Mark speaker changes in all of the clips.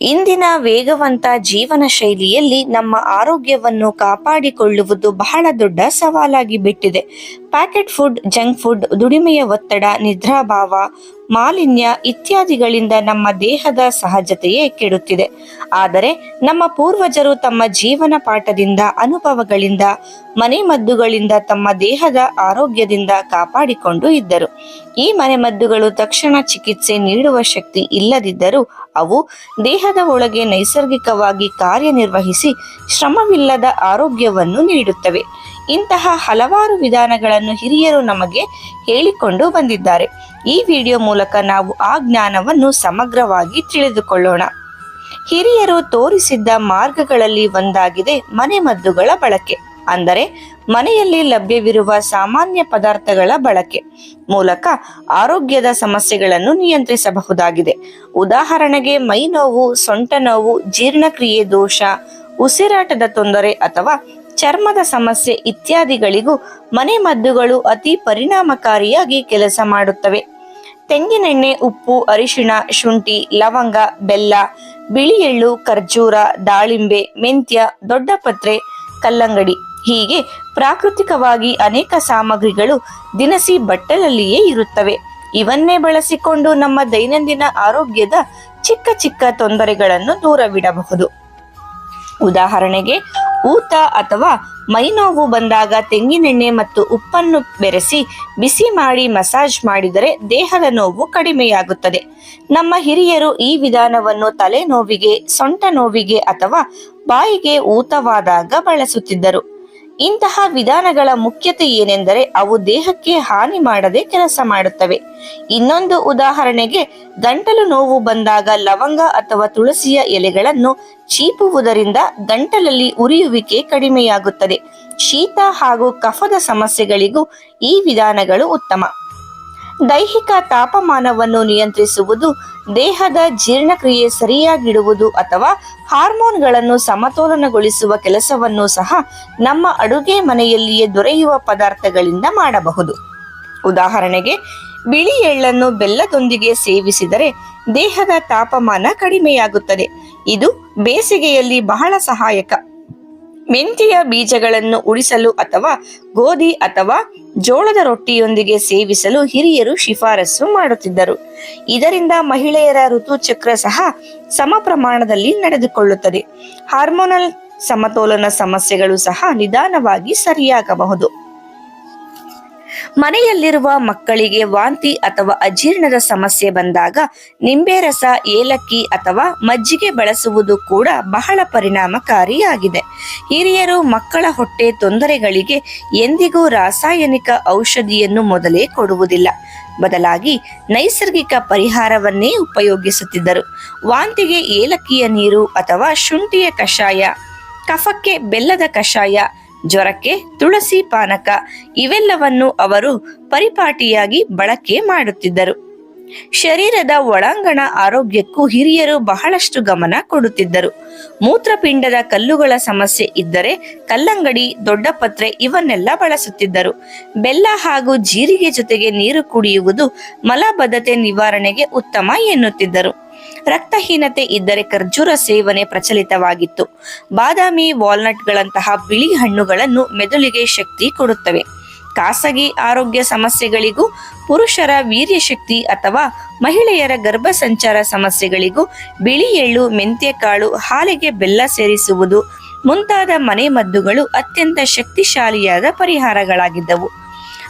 Speaker 1: ಇಂದಿನ ವೇಗವಂತ ಜೀವನ ಶೈಲಿಯಲ್ಲಿ ನಮ್ಮ ಆರೋಗ್ಯವನ್ನು ಕಾಪಾಡಿಕೊಳ್ಳುವುದು ಬಹಳ ದೊಡ್ಡ ಸವಾಲಾಗಿ ಬಿಟ್ಟಿದೆ. ಪ್ಯಾಕೆಟ್ ಫುಡ್, ಜಂಕ್ ಫುಡ್, ದುಡಿಮೆಯ ಒತ್ತಡ, ನಿದ್ರಾಭಾವ, ಮಾಲಿನ್ಯ ಇತ್ಯಾದಿಗಳಿಂದ ನಮ್ಮ ದೇಹದ ಸಹಜತೆಯೇ ಕೆಡುತ್ತಿದೆ. ಆದರೆ ನಮ್ಮ ಪೂರ್ವಜರು ತಮ್ಮ ಜೀವನ ಪಾಠದಿಂದ, ಅನುಭವಗಳಿಂದ ಮನೆಮದ್ದುಗಳಿಂದ ತಮ್ಮ ದೇಹದ ಆರೋಗ್ಯದಿಂದ ಕಾಪಾಡಿಕೊಂಡು ಇದ್ದರು. ಈ ಮನೆಮದ್ದುಗಳು ತಕ್ಷಣ ಚಿಕಿತ್ಸೆ ನೀಡುವ ಶಕ್ತಿ ಇಲ್ಲದಿದ್ದರೂ ಅವು ದೇಹದ ಒಳಗೆ ನೈಸರ್ಗಿಕವಾಗಿ ಕಾರ್ಯನಿರ್ವಹಿಸಿ ಶ್ರಮವಿಲ್ಲದ ಆರೋಗ್ಯವನ್ನು ನೀಡುತ್ತವೆ. ಇಂತಹ ಹಲವಾರು ವಿಧಾನಗಳನ್ನು ಹಿರಿಯರು ನಮಗೆ ಹೇಳಿಕೊಂಡು ಬಂದಿದ್ದಾರೆ. ಈ ವಿಡಿಯೋ ಮೂಲಕ ನಾವು ಆ ಜ್ಞಾನವನ್ನು ಸಮಗ್ರವಾಗಿ ತಿಳಿದುಕೊಳ್ಳೋಣ. ಹಿರಿಯರು ತೋರಿಸಿದ್ದ ಮಾರ್ಗಗಳಲ್ಲಿ ಒಂದಾಗಿದೆ ಮನೆಮದ್ದುಗಳ ಬಳಕೆ, ಅಂದರೆ ಮನೆಯಲ್ಲಿ ಲಭ್ಯವಿರುವ ಸಾಮಾನ್ಯ ಪದಾರ್ಥಗಳ ಬಳಕೆ. ಮೂಲಕ ಆರೋಗ್ಯದ ಸಮಸ್ಯೆಗಳನ್ನು ನಿಯಂತ್ರಿಸಬಹುದಾಗಿದೆ. ಉದಾಹರಣೆಗೆ ಮೈ ನೋವು ಸೊಂಟ ನೋವು ಜೀರ್ಣಕ್ರಿಯೆ ದೋಷ, ಉಸಿರಾಟದ ತೊಂದರೆ ಅಥವಾ ಚರ್ಮದ ಸಮಸ್ಯೆ ಇತ್ಯಾದಿಗಳಿಗೂ ಮನೆಮದ್ದುಗಳು ಅತಿ ಪರಿಣಾಮಕಾರಿಯಾಗಿ ಕೆಲಸ ಮಾಡುತ್ತವೆ. ತೆಂಗಿನೆಣ್ಣೆ ಉಪ್ಪು, ಅರಿಶಿಣ, ಶುಂಠಿ, ಲವಂಗ, ಬೆಲ್ಲ, ಬಿಳಿ ಎಳ್ಳು, ಖರ್ಜೂರ, ದಾಳಿಂಬೆ, ಮೆಂತ್ಯ ದೊಡ್ಡಪತ್ರೆ ಕಲ್ಲಂಗಡಿ. ಹೀಗೆ ಪ್ರಾಕೃತಿಕವಾಗಿ ಅನೇಕ ಸಾಮಗ್ರಿಗಳು ದಿನಸಿ ಬಟ್ಟಲಲ್ಲಿಯೇ ಇರುತ್ತವೆ. ಇವನ್ನೇ ಬಳಸಿಕೊಂಡು ನಮ್ಮ ದೈನಂದಿನ ಆರೋಗ್ಯದ ಚಿಕ್ಕ ಚಿಕ್ಕ ತೊಂದರೆಗಳನ್ನು ದೂರವಿಡಬಹುದು. ಉದಾಹರಣೆಗೆ ಊತ ಅಥವಾ ಮೈನೋವು ಬಂದಾಗ ತೆಂಗಿನೆಣ್ಣೆ ಮತ್ತು ಉಪ್ಪನ್ನು ಬೆರೆಸಿ ಬಿಸಿ ಮಾಡಿ ಮಸಾಜ್ ಮಾಡಿದರೆ ದೇಹದ ನೋವು ಕಡಿಮೆಯಾಗುತ್ತದೆ. ನಮ್ಮ ಹಿರಿಯರು ಈ ವಿಧಾನವನ್ನು ತಲೆನೋವಿಗೆ, ಸೊಂಟ ನೋವಿಗೆ ಅಥವಾ ಬಾಯಿಗೆ ಊತವಾದಾಗ ಬಳಸುತ್ತಿದ್ದರು. ಇಂತಹ ವಿಧಾನಗಳ ಮುಖ್ಯತೆ ಏನೆಂದರೆ ಅವು ದೇಹಕ್ಕೆ ಹಾನಿ ಮಾಡದೆ ಕೆಲಸ ಮಾಡುತ್ತವೆ. ಇನ್ನೊಂದು ಉದಾಹರಣೆಗೆ, ಗಂಟಲು ನೋವು ಬಂದಾಗ ಲವಂಗ ಅಥವಾ ತುಳಸಿಯ ಎಲೆಗಳನ್ನು ಚೀಪುವುದರಿಂದ ಗಂಟಲಲ್ಲಿ ಉರಿಯುವಿಕೆ ಕಡಿಮೆಯಾಗುತ್ತದೆ. ಶೀತ ಹಾಗೂ ಕಫದ ಸಮಸ್ಯೆಗಳಿಗೂ ಈ ವಿಧಾನಗಳು ಉತ್ತಮ. ದೈಹಿಕ ತಾಪಮಾನವನ್ನು ನಿಯಂತ್ರಿಸುವುದು, ದೇಹದ ಜೀರ್ಣಕ್ರಿಯೆ ಸರಿಯಾಗಿಡುವುದು ಅಥವಾ ಹಾರ್ಮೋನ್ಗಳನ್ನು ಸಮತೋಲನಗೊಳಿಸುವ ಕೆಲಸವನ್ನು ಸಹ ನಮ್ಮ ಅಡುಗೆ ಮನೆಯಲ್ಲಿಯೇ ದೊರೆಯುವ ಪದಾರ್ಥಗಳಿಂದ ಮಾಡಬಹುದು. ಉದಾಹರಣೆಗೆ, ಬಿಳಿ ಎಳ್ಳನ್ನು ಬೆಲ್ಲದೊಂದಿಗೆ ಸೇವಿಸಿದರೆ ದೇಹದ ತಾಪಮಾನ ಕಡಿಮೆಯಾಗುತ್ತದೆ. ಇದು ಬೇಸಿಗೆಯಲ್ಲಿ ಬಹಳ ಸಹಾಯಕ. ಮೆಂತೆಯ ಬೀಜಗಳನ್ನು ಉಳಿಸಲು ಅಥವಾ ಗೋಧಿ ಅಥವಾ ಜೋಳದ ರೊಟ್ಟಿಯೊಂದಿಗೆ ಸೇವಿಸಲು ಹಿರಿಯರು ಶಿಫಾರಸು ಮಾಡುತ್ತಿದ್ದರು. ಇದರಿಂದ ಮಹಿಳೆಯರ ಋತುಚಕ್ರ ಸಹ ಸಮ ಪ್ರಮಾಣದಲ್ಲಿ ನಡೆದುಕೊಳ್ಳುತ್ತದೆ. ಹಾರ್ಮೋನಲ್ ಸಮತೋಲನ ಸಮಸ್ಯೆಗಳು ಸಹ ನಿಧಾನವಾಗಿ ಸರಿಯಾಗಬಹುದು. ಮನೆಯಲ್ಲಿರುವ ಮಕ್ಕಳಿಗೆ ವಾಂತಿ ಅಥವಾ ಅಜೀರ್ಣದ ಸಮಸ್ಯೆ ಬಂದಾಗ ನಿಂಬೆ ರಸ ಏಲಕ್ಕಿ ಅಥವಾ ಮಜ್ಜಿಗೆ ಬಳಸುವುದು ಕೂಡ ಬಹಳ ಪರಿಣಾಮಕಾರಿಯಾಗಿದೆ. ಹಿರಿಯರು ಮಕ್ಕಳ ಹೊಟ್ಟೆ ತೊಂದರೆಗಳಿಗೆ ಎಂದಿಗೂ ರಾಸಾಯನಿಕ ಔಷಧಿಯನ್ನು ಮೊದಲೇ ಕೊಡುವುದಿಲ್ಲ. ಬದಲಾಗಿ ನೈಸರ್ಗಿಕ ಪರಿಹಾರವನ್ನೇ ಉಪಯೋಗಿಸುತ್ತಿದ್ದರು. ವಾಂತಿಗೆ ಏಲಕ್ಕಿಯ ನೀರು ಅಥವಾ ಶುಂಠಿಯ ಕಷಾಯ, ಕಫಕ್ಕೆ ಬೆಲ್ಲದ ಕಷಾಯ ಜ್ವರಕ್ಕೆ ತುಳಸಿ ಪಾನಕ ಇವೆಲ್ಲವನ್ನು ಅವರು ಪರಿಪಾಟಿಯಾಗಿ ಬಳಕೆ ಮಾಡುತ್ತಿದ್ದರು. ಶರೀರದ ಒಳಾಂಗಣ ಆರೋಗ್ಯಕ್ಕೂ ಹಿರಿಯರು ಬಹಳಷ್ಟು ಗಮನ ಕೊಡುತ್ತಿದ್ದರು. ಮೂತ್ರಪಿಂಡದ ಕಲ್ಲುಗಳ ಸಮಸ್ಯೆ ಇದ್ದರೆ ಕಲ್ಲಂಗಡಿ, ದೊಡ್ಡಪತ್ರೆ ಇವನ್ನೆಲ್ಲ ಬಳಸುತ್ತಿದ್ದರು. ಬೆಲ್ಲ ಹಾಗೂ ಜೀರಿಗೆ ಜೊತೆಗೆ ನೀರು ಕುಡಿಯುವುದು ಮಲಬದ್ಧತೆ ನಿವಾರಣೆಗೆ ಉತ್ತಮ ಎನ್ನುತ್ತಿದ್ದರು. ರಕ್ತಹೀನತೆ ಇದ್ದರೆ ಖರ್ಜೂರ ಸೇವನೆ ಪ್ರಚಲಿತವಾಗಿತ್ತು. ಬಾದಾಮಿ ವಾಲ್ನಟ್ಗಳಂತಹ ಬಿಳಿ ಹಣ್ಣುಗಳನ್ನು ಮೆದುಳಿಗೆ ಶಕ್ತಿ ಕೊಡುತ್ತವೆ. ಖಾಸಗಿ ಆರೋಗ್ಯ ಸಮಸ್ಯೆಗಳಿಗೂ, ಪುರುಷರ ವೀರ್ಯಶಕ್ತಿ ಅಥವಾ ಮಹಿಳೆಯರ ಗರ್ಭಸಂಚಾರ ಸಮಸ್ಯೆಗಳಿಗೂ ಬಿಳಿ ಎಳ್ಳು ಮೆಂತ್ಯಕಾಳು ಹಾಲಿಗೆ ಬೆಲ್ಲ ಸೇರಿಸುವುದು ಮುಂತಾದ ಮನೆಮದ್ದುಗಳು ಅತ್ಯಂತ ಶಕ್ತಿಶಾಲಿಯಾದ ಪರಿಹಾರಗಳಾಗಿದ್ದವು.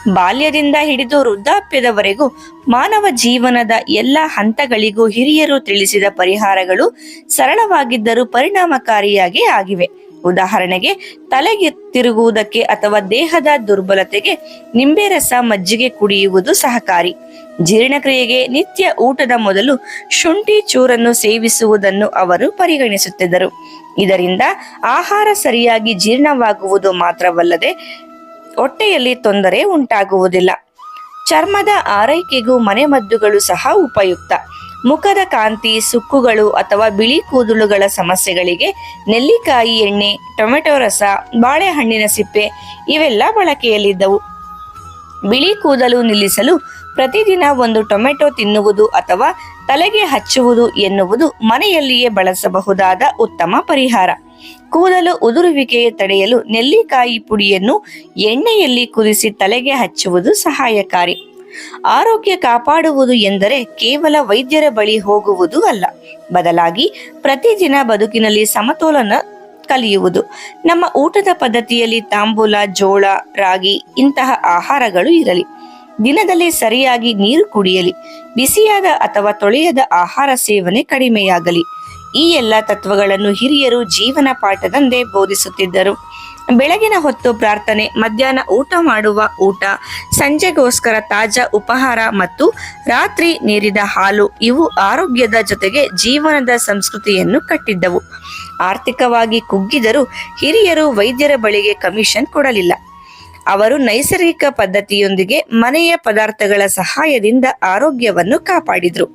Speaker 1: ಬಾಲ್ಯದಿಂದ ಹಿಡಿದು ವೃದ್ಧಾಪ್ಯದವರೆಗೂ ಮಾನವ ಜೀವನದ ಎಲ್ಲ ಹಂತಗಳಿಗೂ ಹಿರಿಯರು ತಿಳಿಸಿದ ಪರಿಹಾರಗಳು ಸರಳವಾಗಿದ್ದರೂ ಪರಿಣಾಮಕಾರಿಯಾಗಿ ಆಗಿವೆ. ಉದಾಹರಣೆಗೆ, ತಲೆಗೆ ತಿರುಗುವುದಕ್ಕೆ ಅಥವಾ ದೇಹದ ದುರ್ಬಲತೆಗೆ ನಿಂಬೆ ರಸ ಮಜ್ಜಿಗೆ ಕುಡಿಯುವುದು ಸಹಕಾರಿ. ಜೀರ್ಣಕ್ರಿಯೆಗೆ ನಿತ್ಯ ಊಟದ ಮೊದಲು ಶುಂಠಿ ಚೂರನ್ನು ಸೇವಿಸುವುದನ್ನು ಅವರು ಪರಿಗಣಿಸುತ್ತಿದ್ದರು. ಇದರಿಂದ ಆಹಾರ ಸರಿಯಾಗಿ ಜೀರ್ಣವಾಗುವುದು ಮಾತ್ರವಲ್ಲದೆ ಹೊಟ್ಟೆಯಲ್ಲಿ ತೊಂದರೆ ಉಂಟಾಗುವುದಿಲ್ಲ. ಚರ್ಮದ ಆರೈಕೆಗೂ ಮನೆಮದ್ದುಗಳು ಸಹ ಉಪಯುಕ್ತ. ಮುಖದ ಕಾಂತಿ, ಸುಕ್ಕುಗಳು ಅಥವಾ ಬಿಳಿ ಕೂದಲುಗಳ ಸಮಸ್ಯೆಗಳಿಗೆ ನೆಲ್ಲಿಕಾಯಿ ಎಣ್ಣೆ, ಟೊಮೆಟೊ ರಸ, ಬಾಳೆಹಣ್ಣಿನ ಸಿಪ್ಪೆ ಇವೆಲ್ಲ ಬಳಕೆಯಲ್ಲಿದ್ದವು. ಬಿಳಿ ಕೂದಲು ನಿಲ್ಲಿಸಲು ಪ್ರತಿದಿನ ಒಂದು ಟೊಮೆಟೊ ತಿನ್ನುವುದು ಅಥವಾ ತಲೆಗೆ ಹಚ್ಚುವುದು ಎನ್ನುವುದು ಮನೆಯಲ್ಲಿಯೇ ಬಳಸಬಹುದಾದ ಉತ್ತಮ ಪರಿಹಾರ. ಕೂದಲು ಉದುರುವಿಕೆ ತಡೆಯಲು ನೆಲ್ಲಿಕಾಯಿ ಪುಡಿಯನ್ನು ಎಣ್ಣೆಯಲ್ಲಿ ಕುದಿಸಿ ತಲೆಗೆ ಹಚ್ಚುವುದು ಸಹಾಯಕಾರಿ. ಆರೋಗ್ಯ ಕಾಪಾಡುವುದು ಎಂದರೆ ಕೇವಲ ವೈದ್ಯರ ಬಳಿ ಹೋಗುವುದು ಅಲ್ಲ. ಬದಲಾಗಿ ಪ್ರತಿದಿನ ಬದುಕಿನಲ್ಲಿ ಸಮತೋಲನ ಕಲಿಯುವುದು. ನಮ್ಮ ಊಟದ ಪದ್ಧತಿಯಲ್ಲಿ ತಾಂಬೂಲ, ಜೋಳ, ರಾಗಿ ಇಂತಹ ಆಹಾರಗಳು ಇರಲಿ. ದಿನದಲ್ಲಿ ಸರಿಯಾಗಿ ನೀರು ಕುಡಿಯಲಿ. ಬಿಸಿಯಾದ ಅಥವಾ ತೊಳೆಯದ ಆಹಾರ ಸೇವನೆ ಕಡಿಮೆಯಾಗಲಿ. ಈ ಎಲ್ಲ ತತ್ವಗಳನ್ನು ಹಿರಿಯರು ಜೀವನ ಪಾಠದಂದೇ ಬೋಧಿಸುತ್ತಿದ್ದರು. ಬೆಳಗಿನ ಹೊತ್ತು ಪ್ರಾರ್ಥನೆ, ಮಧ್ಯಾಹ್ನ ಊಟ ಮಾಡುವ ಊಟ, ಸಂಜೆಗೋಸ್ಕರ ತಾಜಾ ಉಪಹಾರ ಮತ್ತು ರಾತ್ರಿ ನೀರಿದ ಹಾಲು ಇವು ಆರೋಗ್ಯದ ಜೊತೆಗೆ ಜೀವನದ ಸಂಸ್ಕೃತಿಯನ್ನು ಕಟ್ಟಿದ್ದವು. ಆರ್ಥಿಕವಾಗಿ ಕುಗ್ಗಿದರೂ ಹಿರಿಯರು ವೈದ್ಯರ ಬಳಿಗೆ ಕಮಿಷನ್ ಕೊಡಲಿಲ್ಲ. ಅವರು ನೈಸರ್ಗಿಕ ಪದ್ಧತಿಯೊಂದಿಗೆ ಮನೆಯ ಪದಾರ್ಥಗಳ ಸಹಾಯದಿಂದ ಆರೋಗ್ಯವನ್ನು ಕಾಪಾಡಿದ್ರು.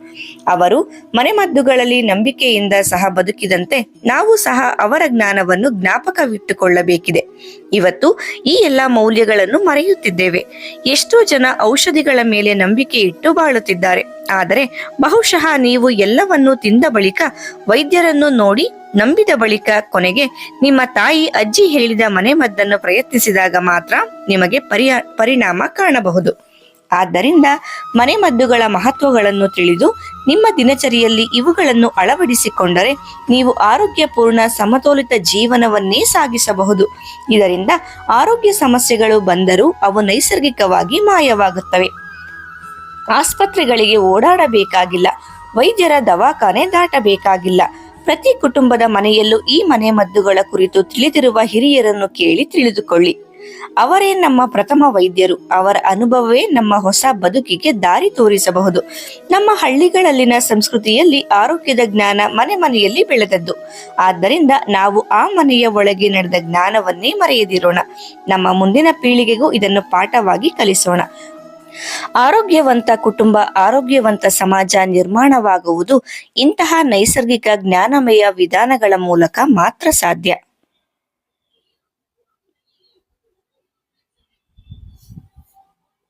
Speaker 1: ಅವರು ಮನೆಮದ್ದುಗಳಲ್ಲಿ ನಂಬಿಕೆಯಿಂದ ಸಹ ಬದುಕಿದಂತೆ ನಾವು ಸಹ ಅವರ ಜ್ಞಾನವನ್ನು ಜ್ಞಾಪಕವಿಟ್ಟುಕೊಳ್ಳಬೇಕಿದೆ. ಇವತ್ತು ಈ ಎಲ್ಲ ಮೌಲ್ಯಗಳನ್ನು ಮರೆಯುತ್ತಿದ್ದೇವೆ. ಎಷ್ಟೋ ಜನ ಔಷಧಿಗಳ ಮೇಲೆ ನಂಬಿಕೆ ಇಟ್ಟು ಬಾಳುತ್ತಿದ್ದಾರೆ. ಆದರೆ ಬಹುಶಃ ನೀವು ಎಲ್ಲವನ್ನೂ ತಿಂದ ಬಳಿಕ ವೈದ್ಯರನ್ನು ನೋಡಿ ನಂಬಿದ ಬಳಿಕ ಕೊನೆಗೆ ನಿಮ್ಮ ತಾಯಿ ಅಜ್ಜಿ ಹೇಳಿದ ಮನೆಮದ್ದನ್ನು ಪ್ರಯತ್ನಿಸಿದಾಗ ಮಾತ್ರ ನಿಮಗೆ ಪರಿಯ, ಪರಿಣಾಮ ಕಾಣಬಹುದು. ಆದ್ದರಿಂದ ಮನೆಮದ್ದುಗಳ ಮಹತ್ವಗಳನ್ನು ತಿಳಿದು ನಿಮ್ಮ ದಿನಚರಿಯಲ್ಲಿ ಇವುಗಳನ್ನು ಅಳವಡಿಸಿಕೊಂಡರೆ ನೀವು ಆರೋಗ್ಯಪೂರ್ಣ ಸಮತೋಲಿತ ಜೀವನವನ್ನೇ ಸಾಗಿಸಬಹುದು. ಇದರಿಂದ ಆರೋಗ್ಯ ಸಮಸ್ಯೆಗಳು ಬಂದರೂ ಅವು ನೈಸರ್ಗಿಕವಾಗಿ ಮಾಯವಾಗುತ್ತವೆ. ಆಸ್ಪತ್ರೆಗಳಿಗೆ ಓಡಾಡಬೇಕಾಗಿಲ್ಲ. ವೈದ್ಯರ ದವಾಖಾನೆ ದಾಟಬೇಕಾಗಿಲ್ಲ. ಪ್ರತಿ ಕುಟುಂಬದ ಮನೆಯಲ್ಲೂ ಈ ಮನೆಮದ್ದುಗಳ ಕುರಿತು ತಿಳಿದಿರುವ ಹಿರಿಯರನ್ನು ಕೇಳಿ ತಿಳಿದುಕೊಳ್ಳಿ. ಅವರೇ ನಮ್ಮ ಪ್ರಥಮ ವೈದ್ಯರು. ಅವರ ಅನುಭವವೇ ನಮ್ಮ ಹೊಸ ಬದುಕಿಗೆ ದಾರಿ ತೋರಿಸಬಹುದು. ನಮ್ಮ ಹಳ್ಳಿಗಳಲ್ಲಿನ ಸಂಸ್ಕೃತಿಯಲ್ಲಿ ಆರೋಗ್ಯದ ಜ್ಞಾನ ಮನೆ ಮನೆಯಲ್ಲಿ ಬೆಳೆದದ್ದು. ಆದ್ದರಿಂದ ನಾವು ಆ ಮನೆಯ ಒಳಗೆ ನಡೆದ ಜ್ಞಾನವನ್ನೇ ಮರೆಯದಿರೋಣ. ನಮ್ಮ ಮುಂದಿನ ಪೀಳಿಗೆಗೂ ಇದನ್ನು ಪಾಠವಾಗಿ ಕಲಿಸೋಣ. ಆರೋಗ್ಯವಂತ ಕುಟುಂಬ ಆರೋಗ್ಯವಂತ ಸಮಾಜ ನಿರ್ಮಾಣವಾಗುವುದು ಇಂತಹ ನೈಸರ್ಗಿಕ ಜ್ಞಾನಮಯ ವಿಧಾನಗಳ ಮೂಲಕ ಮಾತ್ರ ಸಾಧ್ಯ.